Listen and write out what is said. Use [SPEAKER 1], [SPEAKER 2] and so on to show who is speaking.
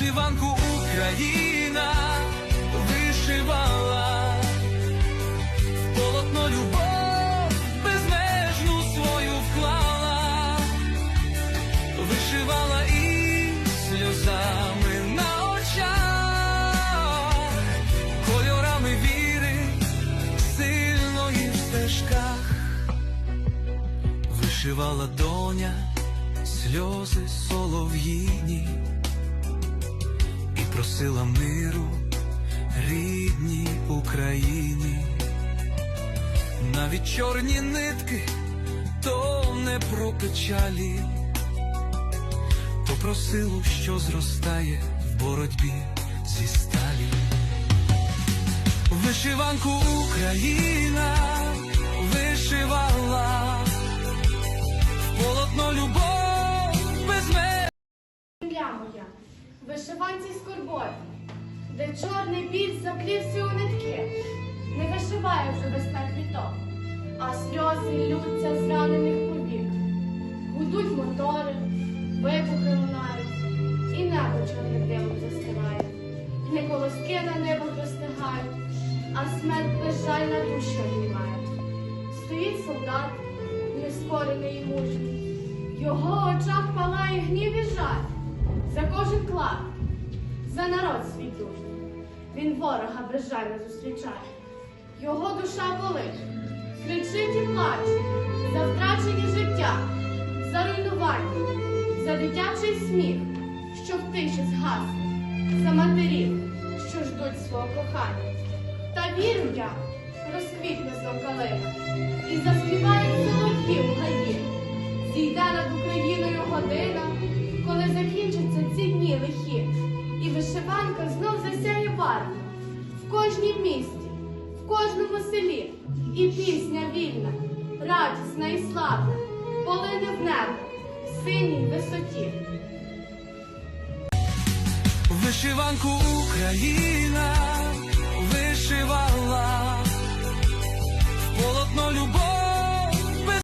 [SPEAKER 1] Вишиванку Україна вишивала, полотно любов безмежну свою вклала, вишивала і сльозами на очах, кольорами віри сильної в стежках, вишивала доня сльози солов'їні просила миру рідній Україні. Навіть чорні нитки то не про печалі, то про силу, що зростає в боротьбі зі сталі. Вишиванку Україна вишивала,
[SPEAKER 2] вишиванці скорботи, де чорний біль заплівся у нитки, не вишиває вже весна квіток, а сльози ллються з ранених повік. Гудуть мотори, вибухи лунають, і небо чорним димом застиває. Не колоски на небо простигають, а смерть безжальна душу обіймає. Стоїть солдат, нескорений і мужній, його очах палає гнів і жаль за кожен клад, за народ свій дружний. Він ворога безжально зустрічає. Його душа болить, кричить і плаче за втрачені життя, за руйнування, за дитячий сміх, що в тиші згасне, за матерів, що ждуть свого кохання. Та вірю я, розквітне знов калина, і заспівають в кожній місті, в кожному селі і пісня вільна, радісна і славна, полине в небо, в синій висоті.
[SPEAKER 1] Вишиванку Україна вишивала.